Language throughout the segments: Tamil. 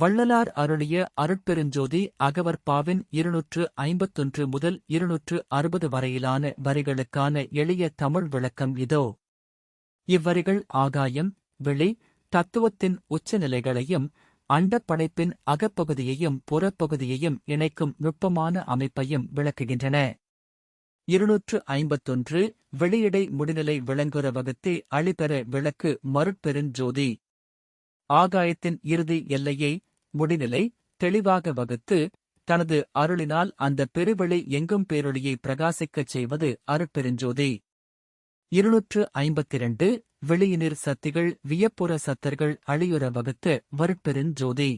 வள்ளலார் அருளிய அருட்பெருஞ்சோதி அகவற்பாவின் இருநூற்று ஐம்பத்தொன்று முதல் இருநூற்று அறுபது வரையிலான வரிகளுக்கான எளிய தமிழ் விளக்கம் இதோ. இவ்வரிகள் ஆகாயம் வெளி தத்துவத்தின் உச்சநிலைகளையும் அண்டப்படைப்பின் அகப்பகுதியையும் புறப்பகுதியையும் இணைக்கும் நுட்பமான அமைப்பையும் விளக்குகின்றன. இருநூற்று ஐம்பத்தொன்று வெளியிடை முடிநிலை விளங்குற வகுத்தே அழிபெற விளக்கு மருட்பெருஞ்சோதி. ஆகாயத்தின் இறுதி எல்லையை முடிநிலை தெளிவாக வகுத்து தனது அருளினால் அந்த பெருவெளி எங்கும் பேரொளியை பிரகாசிக்கச் செய்வது அருட்பெருஞ்சோதி. இருநூற்று ஐம்பத்திரண்டு வெளியினிர் சத்திகள் வியப்புற சத்தர்கள் அழியுற வகுத்த வருட்பெருஞ்சோதி.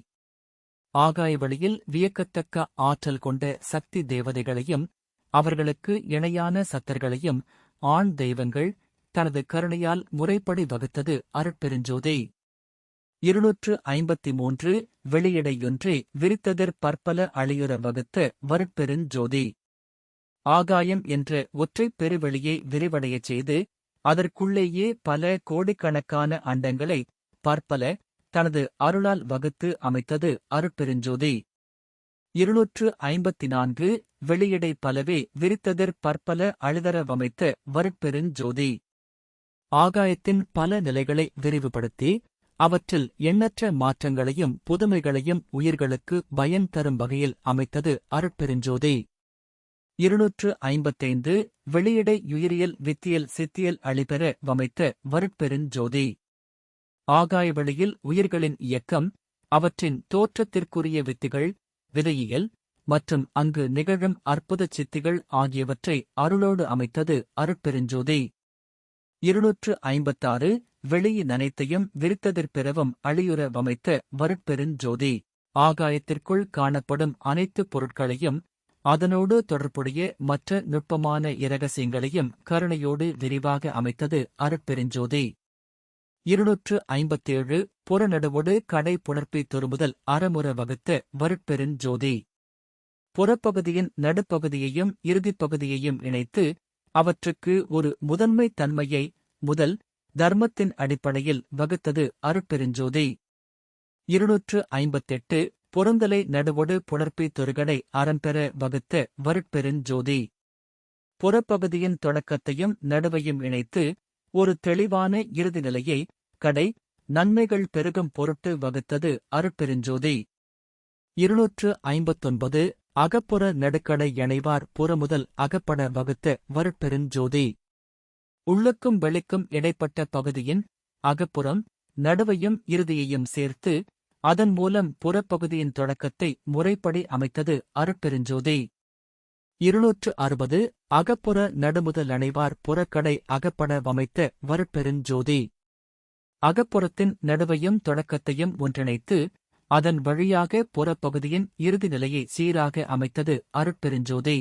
ஆகாய வழியில் வியக்கத்தக்க ஆற்றல் கொண்ட சக்தி தேவதைகளையும் அவர்களுக்கு இணையான சத்தர்களையும் ஆண் தெய்வங்கள் தனது கருணையால் முறைப்படி வகுத்தது அருட்பெருஞ்சோதி. இருநூற்று ஐம்பத்தி மூன்று வெளியிடையொன்றே விரித்ததற் பற்பல அழியுற வகுத்த வருட்பெருஞ்சோதி ஆகாயம் என்ற ஒற்றைப் பெருவெளியை விரிவடையச் செய்து அதற்குள்ளேயே பல கோடிக்கணக்கான அண்டங்களை பற்பல தனது அருளால் வகுத்து அமைத்தது அருட்பெருஞ்சோதி இருநூற்று ஐம்பத்தி நான்கு வெளியிடை பலவே விரித்ததற் பற்பல அழுதர வமைத்த வருட்பெருஞ்சோதி ஆகாயத்தின் பல நிலைகளை விரிவுபடுத்தி அவற்றில் எண்ணற்ற மாற்றங்களையும் புதுமைகளையும் உயிர்களுக்கு பயன் தரும் வகையில் அமைத்தது அருட்பெருஞ்சோதி. இருநூற்று ஐம்பத்தைந்து வெளியிடை உயிரியல் வித்தியல் சித்தியல் அழிபெற வமைத்த வருட்பெருஞ்சோதி. ஆகாயவெளியில் உயிர்களின் இயக்கம் அவற்றின் தோற்றத்திற்குரிய வித்திகள் விதையியல் மற்றும் அங்கு நிகழும் அற்புத சித்திகள் ஆகியவற்றை அருளோடு அமைத்தது அருட்பெருஞ்சோதி. இருநூற்று ஐம்பத்தாறு வெளியின் அனைத்தையும் விரித்ததிற்பிறவும் அழியுற வமைத்த வருட்பெருஞ்சோதி ஆகாயத்திற்குள் காணப்படும் அனைத்து பொருட்களையும் அதனோடு தொடர்புடைய மற்ற நுட்பமான இரகசியங்களையும் கருணையோடு விரிவாக அமைத்தது அருட்பெருஞ்சோதி இருநூற்று ஐம்பத்தேழு புறநடுவோடு கடை புணர்ப்பி துருமுதல் அறமுற வகுத்த வருட்பெருஞ்சோதி புறப்பகுதியின் நடுப்பகுதியையும் இறுதிப் பகுதியையும் இணைத்து அவற்றுக்கு ஒரு முதன்மை தன்மையை முதல் தர்மத்தின் அடிப்படையில் வகுத்தது அருட்பெருஞ்சோதி. இருநூற்று ஐம்பத்தெட்டு பொருந்தலை நடுவொடு புலர்ப்பி தொருகடை அறம்பெற வகுத்த வருட்பெருஞ்சோதி. புறப்பகுதியின் தொடக்கத்தையும் நடுவையும் இணைத்து ஒரு தெளிவான இறுதி நிலையை கடை நன்மைகள் பெருகும் பொருட்டு வகுத்தது அருட்பெருஞ்சோதி. இருநூற்று ஐம்பத்தொன்பது அகப்புற நடுக்கடை இணைவார் புறமுதல் அகப்பட வகுத்த வருட்பெருஞ்சோதி. உள்ளுக்கும் வெளிக்கும் இடைப்பட்ட பகுதியின் அகப்புறம் நடுவையும் இறுதியையும் சேர்த்து அதன் மூலம் புறப்பகுதியின் தொடக்கத்தை முறைப்படி அமைத்தது அருட்பெருஞ்சோதி. இருநூற்று அறுபது அகப்புற நடுமுதல் அணைவார் புறக்கடை அகப்பட வமைத்த வருட்பெருஞ்சோதி. அகப்புறத்தின் நடுவையும் தொடக்கத்தையும் ஒன்றிணைத்து அதன் வழியாக புறப்பகுதியின் இறுதி நிலையை சீராக அமைத்தது அருட்பெருஞ்சோதி.